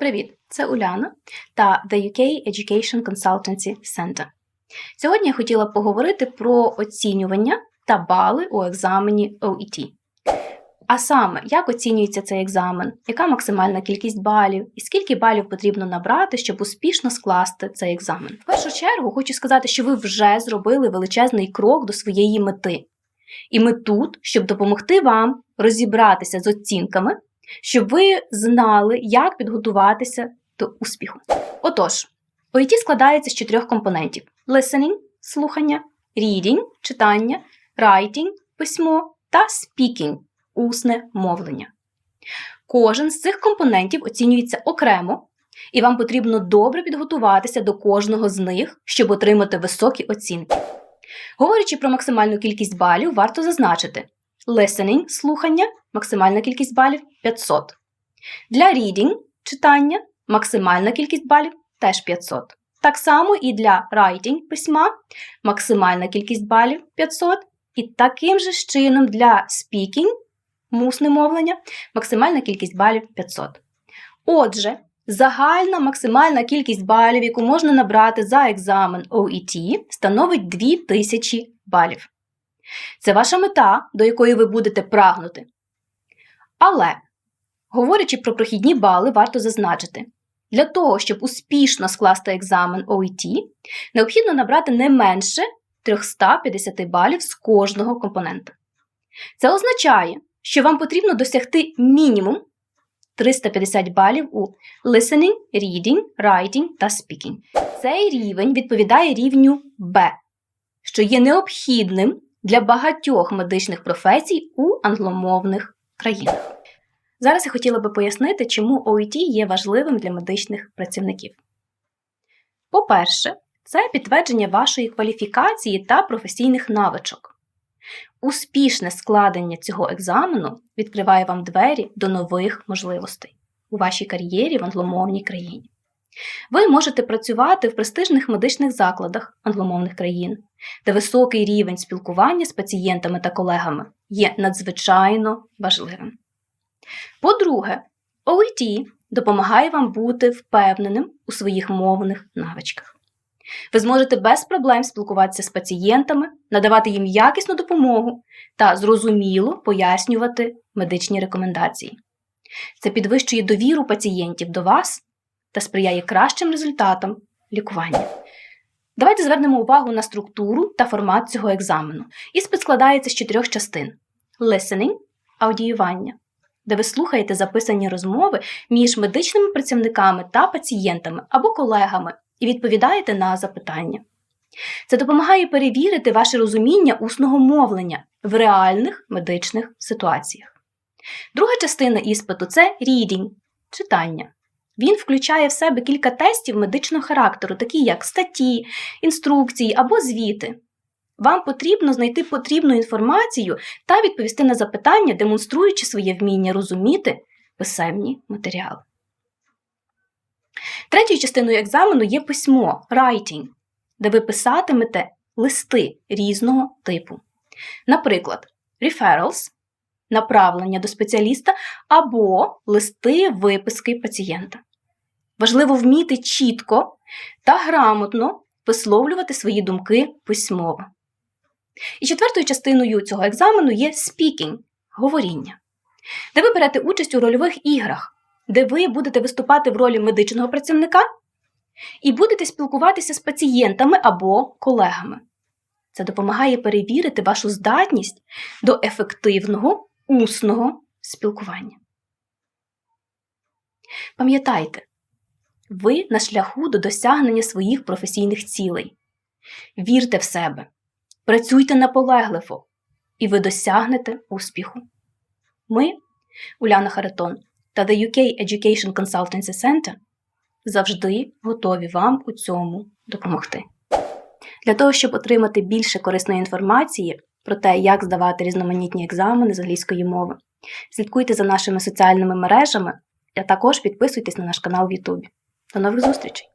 Привіт! Це Уляна та The UK Education Consultancy Center. Сьогодні я хотіла поговорити про оцінювання та бали у екзамені OET. А саме, як оцінюється цей екзамен, яка максимальна кількість балів, і скільки балів потрібно набрати, щоб успішно скласти цей екзамен. В першу чергу хочу сказати, що ви вже зробили величезний крок до своєї мети. І ми тут, щоб допомогти вам розібратися з оцінками, щоб ви знали, як підготуватися до успіху. Отож, OET складається з чотирьох компонентів: listening – слухання, reading – читання, writing – письмо та speaking – усне мовлення. Кожен з цих компонентів оцінюється окремо, і вам потрібно добре підготуватися до кожного з них, щоб отримати високі оцінки. Говорячи про максимальну кількість балів, варто зазначити: listening – слухання, максимальна кількість балів 500. Для reading – читання, максимальна кількість балів теж 500. Так само і для writing – письма, максимальна кількість балів 500. І таким же чином для speaking – мусне мовлення, максимальна кількість балів 500. Отже, загальна максимальна кількість балів, яку можна набрати за екзамен OET, становить 2000 балів. Це ваша мета, до якої ви будете прагнути. Але, говорячи про прохідні бали, варто зазначити, для того, щоб успішно скласти екзамен OET, необхідно набрати не менше 350 балів з кожного компонента. Це означає, що вам потрібно досягти мінімум 350 балів у listening, reading, writing та speaking. Цей рівень відповідає рівню B, що є необхідним для багатьох медичних професій у англомовних країнах. Зараз я хотіла би пояснити, чому OET є важливим для медичних працівників. По-перше, це підтвердження вашої кваліфікації та професійних навичок. Успішне складення цього екзамену відкриває вам двері до нових можливостей у вашій кар'єрі в англомовній країні. Ви можете працювати в престижних медичних закладах англомовних країн, де високий рівень спілкування з пацієнтами та колегами є надзвичайно важливим. По-друге, OET допомагає вам бути впевненим у своїх мовних навичках. Ви зможете без проблем спілкуватися з пацієнтами, надавати їм якісну допомогу та зрозуміло пояснювати медичні рекомендації. Це підвищує довіру пацієнтів до вас та сприяє кращим результатам лікування. Давайте звернемо увагу на структуру та формат цього екзамену. Іспит складається з чотирьох частин: listening – аудіювання, де ви слухаєте записані розмови між медичними працівниками та пацієнтами або колегами і відповідаєте на запитання. Це допомагає перевірити ваше розуміння усного мовлення в реальних медичних ситуаціях. Друга частина іспиту це reading – читання. Він включає в себе кілька тестів медичного характеру, такі як статті, інструкції або звіти. Вам потрібно знайти потрібну інформацію та відповісти на запитання, демонструючи своє вміння розуміти писемні матеріали. Третьою частиною екзамену є письмо writing, де ви писатимете листи різного типу. Наприклад, referrals направлення до спеціаліста або листи виписки пацієнта. Важливо вміти чітко та грамотно висловлювати свої думки письмово. І четвертою частиною цього екзамену є speaking – говоріння, де ви берете участь у рольових іграх, де ви будете виступати в ролі медичного працівника і будете спілкуватися з пацієнтами або колегами. Це допомагає перевірити вашу здатність до ефективного усного спілкування. Пам'ятайте, ви на шляху до досягнення своїх професійних цілей. Вірте в себе, працюйте наполегливо, і ви досягнете успіху. Ми, Уляна Харатон та The UK Education Consultancy Center, завжди готові вам у цьому допомогти. Для того, щоб отримати більше корисної інформації про те, як здавати різноманітні екзамени з англійської мови, слідкуйте за нашими соціальними мережами, а також підписуйтесь на наш канал в YouTube. До нових зустрічей!